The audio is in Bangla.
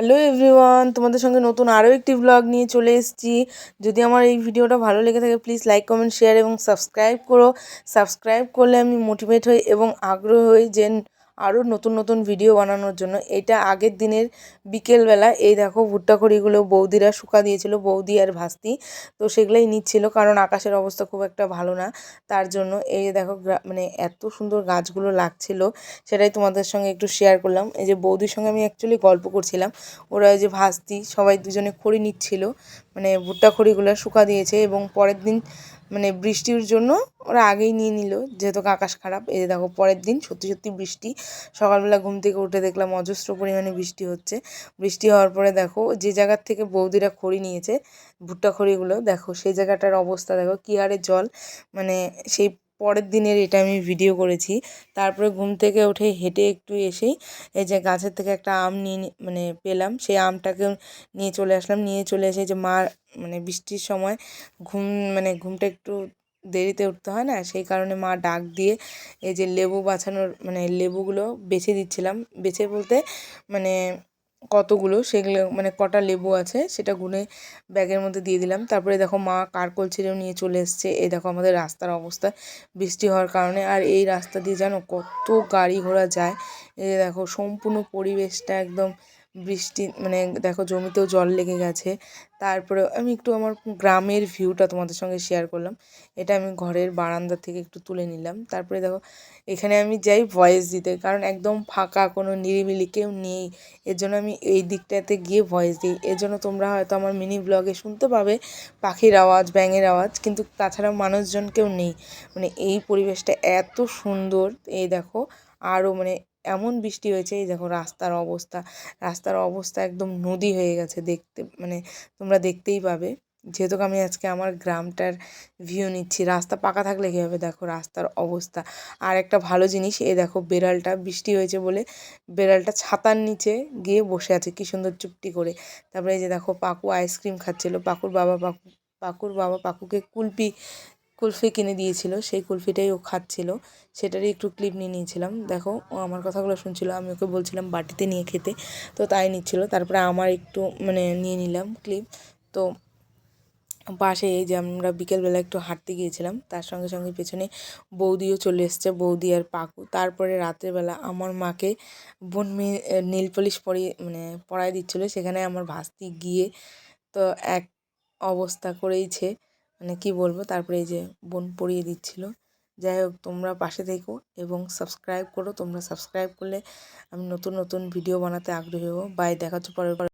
হ্যালো এভরিওয়ান তোমাদের সঙ্গে নতুন আরও একটি ব্লগ নিয়ে চলে এসেছি। যদি আমার এই ভিডিওটা ভালো লেগে থাকে প্লিজ লাইক কমেন্ট শেয়ার এবং সাবস্ক্রাইব করো। সাবস্ক্রাইব করলে আমি মোটিভেট হই এবং আগ্রহ হই যে আরও নতুন নতুন ভিডিও বানানোর জন্য। এটা আগের দিনের বিকেলবেলা, এই দেখো ভুট্টা খড়িগুলো বৌদিরা শুকা দিয়েছিল, বৌদি আর ভাস্তি। তো সেগুলোই নিচ্ছিল, কারণ আকাশের অবস্থা খুব একটা ভালো না। তার জন্য এই দেখো মানে এত সুন্দর গাছগুলো লাগছিল, সেটাই তোমাদের সঙ্গে একটু শেয়ার করলাম। এই যে বৌদির সঙ্গে আমি অ্যাকচুয়ালি গল্প করছিলাম। ওরা ওই যে ভাস্তি, সবাই দুজনে খড়ি নিচ্ছিল মানে ভুট্টা খড়িগুলো শুকা দিয়েছে এবং পরের দিন মানে বৃষ্টির জন্য ওরা আগেই নিয়ে নিল, যেহেতু আকাশ খারাপ। এই দেখো, পরের দিন সত্যি সত্যি বৃষ্টি। সকালবেলা ঘুম থেকে উঠে দেখলাম অজস্র পরিমাণে বৃষ্টি হচ্ছে। বৃষ্টি হওয়ার পরে দেখো, যে জায়গার থেকে বৌদিরা খড়ি নিয়েছে, ভুট্টা খড়িগুলো, দেখো সেই জায়গাটার অবস্থা, দেখো কী হারে জল। মানে সেই পরের দিনের এটা আমি ভিডিও করেছি। তারপরে ঘুম থেকে উঠে হেঁটে একটু এসেই এই যে গাছের থেকে একটা আম নিয়ে মানে পেলাম। সেই আমটাকে নিয়ে চলে আসলাম। নিয়ে চলে এসে যে মা মানে বৃষ্টির সময় ঘুম মানে ঘুমটা একটু দেরিতে উঠতে হয় না? সেই কারণে মা ডাক দিয়ে এই যে লেবু বাছানোর মানে লেবুগুলো বেছে দিচ্ছিলাম। বেছে বলতে মানে কতগুলো? সেগুলো মানে কটা লেবু আছে সেটা গুনে ব্যাগের মধ্যে দিয়ে দিলাম। তারপরে দেখো মা কারকল ছেড়েও নিয়ে চলে এসছে। এই দেখো আমাদের রাস্তার অবস্থা বৃষ্টি হওয়ার কারণে। আর এই রাস্তা দিয়ে জানো কত গাড়ি ঘোড়া যায়? এই দেখো সম্পূর্ণ পরিবেশটা একদম বৃষ্টি মানে দেখো জমিতেও জল লেগে গেছে। তারপরে আমি একটু আমার গ্রামের ভিউটা তোমাদের সঙ্গে শেয়ার করলাম। এটা আমি ঘরের বারান্দা থেকে একটু তুলে নিলাম। তারপরে দেখো, এখানে আমি যাই ভয়েস দিতে, কারণ একদম ফাঁকা, কোনো নিরিবিলি কেউ নেই। এর জন্য আমি এই দিকটাতে গিয়ে ভয়েস দিই। এর জন্য তোমরা হয়তো আমার মিনি ব্লগে শুনতে পাবে পাখির আওয়াজ, ব্যাঙের আওয়াজ, কিন্তু তাছাড়া মানুষজন কেউ নেই। মানে এই পরিবেশটা এত সুন্দর, এই দেখো আরও মানে এমন বৃষ্টি হয়েছে, এই দেখো রাস্তার অবস্থা। রাস্তার অবস্থা একদম নদী হয়ে গেছে দেখতে মানে তোমরা দেখতেই পাবে। যেহেতু আমি আজকে আমার গ্রামটার ভিউ নিচ্ছি, রাস্তা পাকা থাকলে কী হবে? দেখো রাস্তার অবস্থা। আর একটা ভালো জিনিস, এই দেখো বেড়ালটা বৃষ্টি হয়েছে বলে বেড়ালটা ছাতার নিচে গিয়ে বসে আছে, কী সুন্দর চুপটি করে। তারপরে এই যে দেখো পাকু আইসক্রিম খাচ্ছিলো, পাকুর বাবা পাকু, পাকুর বাবা পাকুকে কুলপি কুলফি কিনে দিয়েছিল, সেই কুলফিটাই ও খাচ্ছিল। সেটারই একটু ক্লিপ নিয়ে নিয়েছিলাম। দেখো, ও আমার কথাগুলো শুনছিল, আমি ওকে বলছিলাম বাটিতে নিয়ে খেতে। তো তাই নিচ্ছিল, তারপরে আমার একটু মানে নিয়ে নিলাম ক্লিপ তো পাশে এই যে আমরা বিকেলবেলা একটু হাঁটতে গিয়েছিলাম, তার সঙ্গে সঙ্গে পেছনে বৌদিও চলে এসছে, বৌদি আর পাকু। তারপরে রাত্রেবেলা আমার মাকে বোন মেয়ে নীল পলিশ পরিয়ে মানে পরাই দিচ্ছিল, সেখানে আমার ভাস্তি গিয়ে তো এক অবস্থা করেইছে। মানে কি বলব? তারপরে এই যে বোন পরিয়ে দিচ্ছিল। যাই হোক, তোমরা পাশে থেকো এবং সাবস্ক্রাইব করো। তোমরা সাবস্ক্রাইব করলে আমি নতুন নতুন ভিডিও বানাতে আগ্রহী হব। বাই দেখাচ্ছ পরের